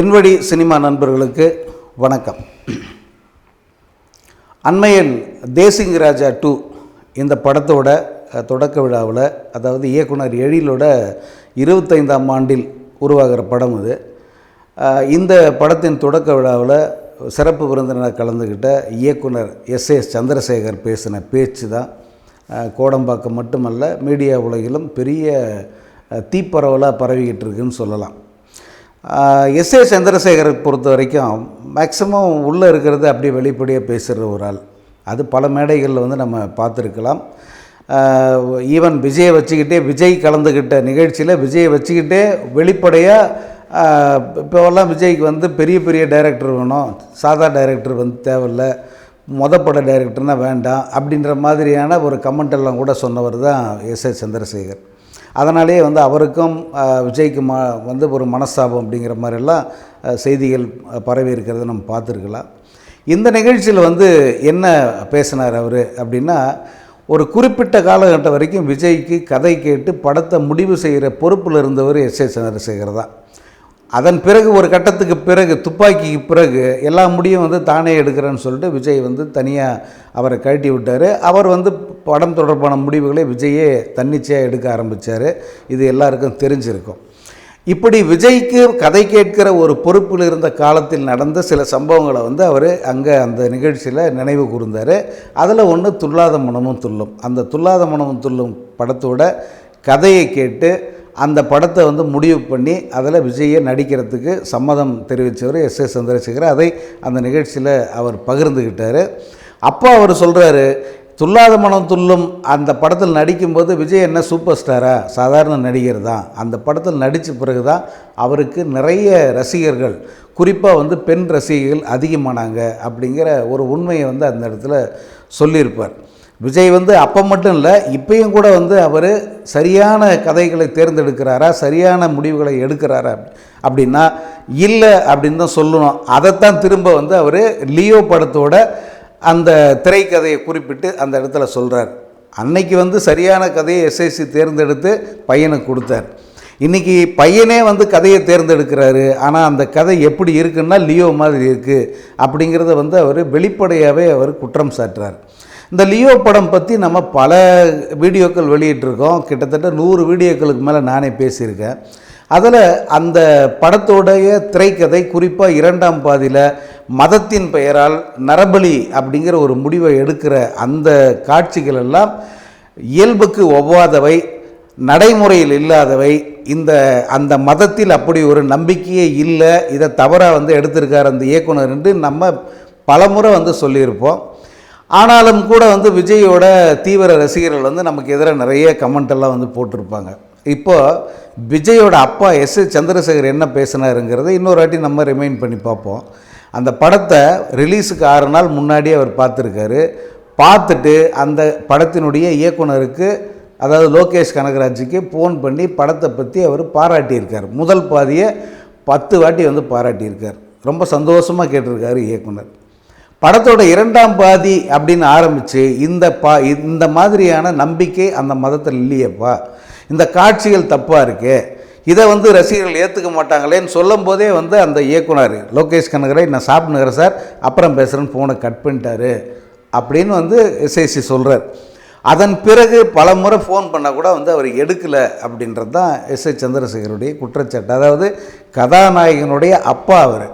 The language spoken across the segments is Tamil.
என்வடி சினிமா நண்பர்களுக்கு வணக்கம். அண்மையில் தேசிங் ராஜா டூ இந்த படத்தோட தொடக்க விழாவில் அதாவது இயக்குனர் எழிலோட இருபத்தைந்தாம் ஆண்டில் உருவாகிற படம் இது இந்த படத்தின் தொடக்க விழாவில் சிறப்பு விருந்தினர் கலந்துக்கிட்ட இயக்குனர் எஸ். எஸ் சந்திரசேகர் பேசின பேச்சு தான். கோடம்பாக்கம் மட்டுமல்ல மீடியா உலகிலும் பெரிய தீப்பரவலாக பரவிக்கிட்டு இருக்குன்னு சொல்லலாம். எஸ் ஏ சந்திரசேகரை பொறுத்த வரைக்கும் மேக்ஸிமம் உள்ளே இருக்கிறது அப்படியே வெளிப்படையாக பேசுகிற ஒரு ஆள். அது பல மேடைகளில் வந்து நம்ம பார்த்துருக்கலாம். ஈவன் விஜயை வச்சுக்கிட்டே விஜய் கலந்துக்கிட்ட நிகழ்ச்சியில் விஜயை வச்சுக்கிட்டே வெளிப்படையாக இப்போவெல்லாம் விஜய்க்கு வந்து பெரிய பெரிய டைரக்டர் வேணும். சாதா டைரக்டர் வந்து தேவையில்ல. மொத பட டைரக்டர்னால் வேண்டாம். அப்படின்ற மாதிரியான ஒரு கமெண்ட் எல்லாம் கூட சொன்னவர் தான் எஸ் ஏ சந்திரசேகர். அதனாலேயே வந்து அவருக்கும் விஜய்க்கு ம வந்து ஒரு மனஸ்தாபம் அப்படிங்கிற மாதிரிலாம் செய்திகள் பரவி இருக்கிறத நம்ம பார்த்துருக்கலாம். இந்த நிகழ்ச்சியில் வந்து என்ன பேசினார் அவர் அப்படின்னா ஒரு குறிப்பிட்ட காலகட்டம் வரைக்கும் விஜய்க்கு கதை கேட்டு படத்தை முடிவு செய்கிற பொறுப்பில் இருந்தவர் எஸ் ஏ சந்திரசேகர் தான். அதன் பிறகு ஒரு கட்டத்துக்கு பிறகு துப்பாக்கிக்கு பிறகு எல்லா முடியும் வந்து தானே எடுக்கிறேன்னு சொல்லிட்டு விஜய் வந்து தனியாக அவரை கழட்டி விட்டார். அவர் வந்து படம் தொடர்பான முடிவுகளை விஜயே தன்னிச்சையாக எடுக்க ஆரம்பித்தார் இது எல்லாருக்கும் தெரிஞ்சிருக்கும். இப்படி விஜய்க்கு கதை கேட்கிற ஒரு பொறுப்பில் இருந்த காலத்தில் நடந்த சில சம்பவங்களை வந்து அவர் அங்கே அந்த நிகழ்ச்சியில் நினைவு கூர்ந்தார். அதில் ஒன்று துல்லாத மனமும் துள்ளும். அந்த துல்லாத மனமும் துள்ளும் படத்தோட கதையை கேட்டு அந்த படத்தை வந்து முடிவு பண்ணி அதில் விஜயை நடிக்கிறதுக்கு சம்மதம் தெரிவித்தவர் எஸ் ஏ சந்திரசேகர். அதை அந்த நிகழ்ச்சியில் அவர் பகிர்ந்துக்கிட்டார் அப்போ அவர் சொல்கிறாரு துல்லாத மனம் துள்ளும் அந்த படத்தில் நடிக்கும்போது விஜய் என்ன சூப்பர் ஸ்டாரா? சாதாரண நடிகர் தான். அந்த படத்தில் நடித்த பிறகு தான் அவருக்கு நிறைய ரசிகர்கள் குறிப்பாக வந்து பெண் ரசிகர்கள் அதிகமானாங்க. அப்படிங்கிற ஒரு உண்மையை வந்து அந்த இடத்துல சொல்லியிருப்பார். விஜய் வந்து அப்போ மட்டும் இல்லை இப்பயும் கூட வந்து அவர் சரியான கதைகளை தேர்ந்தெடுக்கிறாரா சரியான முடிவுகளை எடுக்கிறாரா அப்படின்னா இல்லை அப்படின்னு தான் சொல்லணும். அதைத்தான் திரும்ப வந்து அவர் லியோ படத்தோட அந்த திரைக்கதையை குறிப்பிட்டு அந்த இடத்துல சொல்கிறார் அன்னைக்கு வந்து சரியான கதையை எஸ்ஐசி தேர்ந்தெடுத்து பையனுக்கு கொடுத்தார். இன்றைக்கி பையனே வந்து கதையை தேர்ந்தெடுக்கிறாரு. ஆனால் அந்த கதை எப்படி இருக்குன்னா லியோ மாதிரி இருக்குது அப்படிங்கிறத வந்து அவர் வெளிப்படையாகவே அவர் குற்றம் சாட்டுறார். இந்த லியோ படம் பற்றி நம்ம பல வீடியோக்கள் வெளியிட்டிருக்கோம். கிட்டத்தட்ட நூறு வீடியோக்களுக்கு மேலே நானே பேசியிருக்கேன். அதில் அந்த படத்தோடைய திரைக்கதை குறிப்பாக இரண்டாம் பாதியில் மதத்தின் பெயரால் நரபலி அப்படிங்கிற ஒரு முடிவை எடுக்கிற அந்த காட்சிகள் எல்லாம் இயல்புக்கு ஒவ்வாதவை நடைமுறையில் இல்லாதவை. இந்த அந்த மதத்தில் அப்படி ஒரு நம்பிக்கையே இல்லை. இதை தவறாக வந்து எடுத்திருக்கார் அந்த இயக்குனர் என்று நம்ம பலமுறை வந்து சொல்லியிருப்போம். ஆனாலும் கூட வந்து விஜயோட தீவிர ரசிகர்கள் வந்து நமக்கு எதிராக நிறைய கமெண்ட் எல்லாம் வந்து போட்டிருப்பாங்க. இப்போ விஜயோட அப்பா எஸ் சந்திரசேகர் என்ன பேசினாருங்கிறத இன்னொரு வாட்டி நம்ம ரிமைண்ட் பண்ணி பார்ப்போம். அந்த படத்தை ரிலீஸுக்கு ஆறு நாள் முன்னாடியே அவர் பார்த்துருக்காரு. பார்த்துட்டு அந்த படத்தினுடைய இயக்குனருக்கு அதாவது லோகேஷ் கனகராஜுக்கு ஃபோன் பண்ணி படத்தை பற்றி அவர் பாராட்டியிருக்கார். முதல் பாதியை பத்து வாட்டி வந்து பாராட்டியிருக்கார். ரொம்ப சந்தோஷமாக கேட்டிருக்காரு இயக்குனர். படத்தோட இரண்டாம் பாதி அப்படின்னு ஆரம்பித்து இந்த பா இந்த மாதிரியான நம்பிக்கை அந்த மதத்தில் இல்லையேப்பா. இந்த காட்சிகள் தப்பாக இருக்குது இதை வந்து ரசிகர்கள் ஏற்றுக்க மாட்டாங்களேன்னு சொல்லும் போதே வந்து அந்த இயக்குனர் லோகேஷ் கனகரை நான் சாப்பிட்டுக்கிறேன் சார் அப்புறம் பேசுகிறேன்னு ஃபோனை கட் பண்ணிட்டாரு. அப்படின்னு வந்து எஸ்ஐசி சொல்கிறார் அதன் பிறகு பல முறை ஃபோன் பண்ணால் கூட வந்து அவர் எடுக்கலை அப்படின்றது தான் எஸ் ஐ சந்திரசேகருடைய குற்றச்சாட்டு. அதாவது கதாநாயகனுடைய அப்பா அவர்.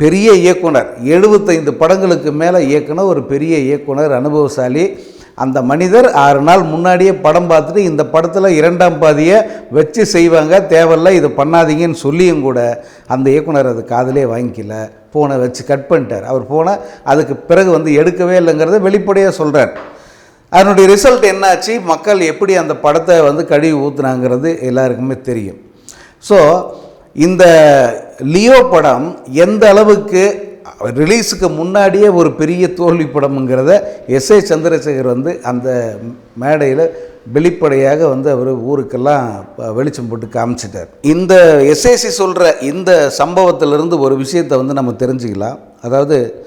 பெரிய இயக்குனர். எழுபத்தைந்து படங்களுக்கு மேலே இயக்குன ஒரு பெரிய இயக்குனர் அனுபவசாலி. அந்த மனிதர் ஆறு நாள் முன்னாடியே படம் பார்த்துட்டு இந்த படத்தில் இரண்டாம் பாதியை வச்சு செய்வாங்க தேவையில்ல இது பண்ணாதீங்கன்னு சொல்லியும் கூட அந்த இயக்குனர் அது காதலே வாங்கிக்கல. ஃபோனை வச்சு கட் பண்ணிட்டார். அவர் ஃபோனை அதுக்கு பிறகு வந்து எடுக்கவே இல்லைங்கிறத வெளிப்படையாக சொல்கிறார் அதனுடைய ரிசல்ட் என்னாச்சு? மக்கள் எப்படி அந்த படத்தை வந்து கழுவி ஊற்றுனாங்கிறது எல்லாருக்குமே தெரியும். ஸோ இந்த லியோ படம் எந்த அளவுக்கு ரிலீஸுக்கு முன்னாடியே ஒரு பெரிய தோல்வி படம்ங்கிறத எஸ் ஏ சந்திரசேகர் வந்து அந்த மேடையில் வெளிப்படையாக வந்து அவர் ஊருக்கெல்லாம் ப- வெளிச்சம் போட்டு காமிச்சிட்டார். இந்த எஸ்ஏசி சொல்கிற இந்த சம்பவத்திலிருந்து ஒரு விஷயத்தை வந்து நம்ம தெரிஞ்சுக்கலாம். அதாவது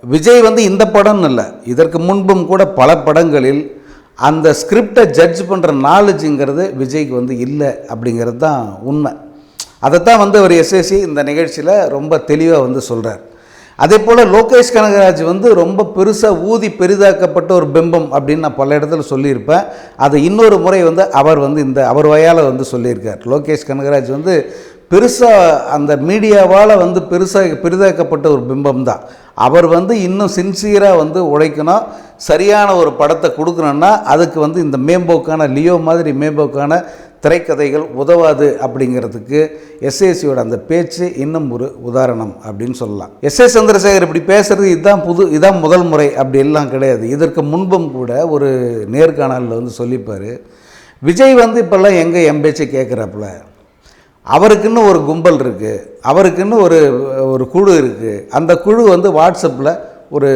விஜய் வந்து இந்த படம்னு இல்லை இதற்கு முன்பும் கூட பல படங்களில் அந்த ஸ்கிரிப்டை ஜட்ஜ் பண்ணுற நாலேஜுங்கிறது விஜய்க்கு வந்து இல்லை அப்படிங்கிறது தான் உண்மை. அதைத்தான் வந்து அவர் எஸ்எஸ்சி இந்த நிகழ்ச்சியில் ரொம்ப தெளிவாக வந்து சொல்கிறார் அதே போல் லோகேஷ் கனகராஜ் வந்து ரொம்ப பெருசாக ஊதி பெரிதாக்கப்பட்ட ஒரு பிம்பம் அப்படின்னு நான் பல இடத்துல சொல்லியிருப்பேன். அதை இன்னொரு முறை வந்து அவர் வந்து இந்த அவர் வயால் வந்து சொல்லியிருக்கார். லோகேஷ் கனகராஜ் வந்து பெருசாக அந்த மீடியாவால் வந்து பெருசாக பெரிதாக்கப்பட்ட ஒரு பிம்பம் தான். அவர் வந்து இன்னும் சின்சியராக வந்து உழைக்கணும். சரியான ஒரு படத்தை கொடுக்கணுன்னா அதுக்கு வந்து இந்த மேம்போக்கான லியோ மாதிரி மேம்போக்கான திரைக்கதைகள் உதவாது அப்படிங்கிறதுக்கு எஸ்ஏசியோட அந்த பேச்சு இன்னும் ஒரு உதாரணம் அப்படின்னு சொல்லலாம். எஸ் ஏ சந்திரசேகர் இப்படி பேசுறது இதுதான் புது இதான் முதல் முறை அப்படி எல்லாம் கிடையாது. இதற்கு முன்பும் கூட ஒரு நேர்காணலில் வந்து சொல்லிப்பார். விஜய் வந்து இப்போல்லாம் எங்கே என் பேச்சை கேட்குறாப்புல அவருக்குன்னு ஒரு கும்பல் இருக்குது அவருக்குன்னு ஒரு ஒரு குழு இருக்குது அந்த குழு வந்து வாட்ஸ்அப்பில் ஒரு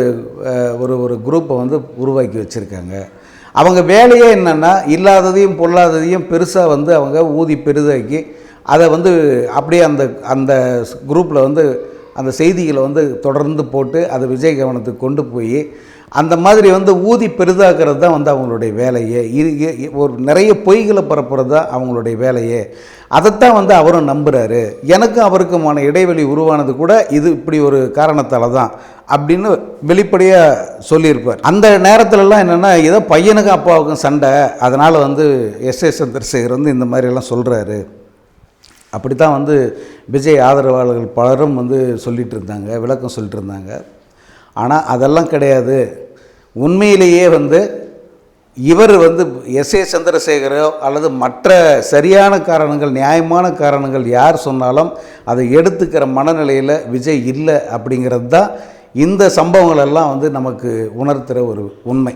ஒரு ஒரு குரூப்பை வந்து உருவாக்கி வச்சுருக்காங்க. அவங்க வேலையே என்னென்னா இல்லாததையும் பொல்லாததையும் பெருசாக வந்து அவங்க ஊதி பெரிதாக்கி அதை வந்து அப்படியே அந்த அந்த குரூப்பில் வந்து அந்த செய்திகளை வந்து தொடர்ந்து போட்டு அதை விஜய் கவனத்துக்கு கொண்டு போய் அந்த மாதிரி வந்து ஊதி பெரிதாக்கிறது தான் வந்து அவங்களுடைய வேலையே. இது ஒரு நிறைய பொய்களை பரப்புறது தான் அவங்களுடைய வேலையே. அதைத்தான் வந்து அவரும் நம்புகிறாரு எனக்கும் அவருக்குமான இடைவெளி உருவானது கூட இது இப்படி ஒரு காரணத்தால் தான் அப்படின்னு வெளிப்படையாக சொல்லியிருப்பார். அந்த நேரத்துலலாம் என்னென்னா ஏதோ பையனுக்கும் அப்பாவுக்கும் சண்டை. அதனால் வந்து எஸ் எஸ் சந்திரசேகர் வந்து இந்த மாதிரியெல்லாம் சொல்கிறாரு அப்படி தான் வந்து விஜய் ஆதரவாளர்கள் பலரும் வந்து சொல்லிகிட்டு இருந்தாங்க விளக்கம் சொல்லிட்டு இருந்தாங்க. ஆனால் அதெல்லாம் கிடையாது. உண்மையிலேயே வந்து இவர் வந்து எஸ் ஏ சந்திரசேகரோ அல்லது மற்ற சரியான காரணங்கள் நியாயமான காரணங்கள் யார் சொன்னாலும் அதை எடுத்துக்கிற மனநிலையில் விஜய் இல்லை அப்படிங்கிறது தான் இந்த சம்பவங்களெல்லாம் வந்து நமக்கு உணர்த்துகிற ஒரு உண்மை.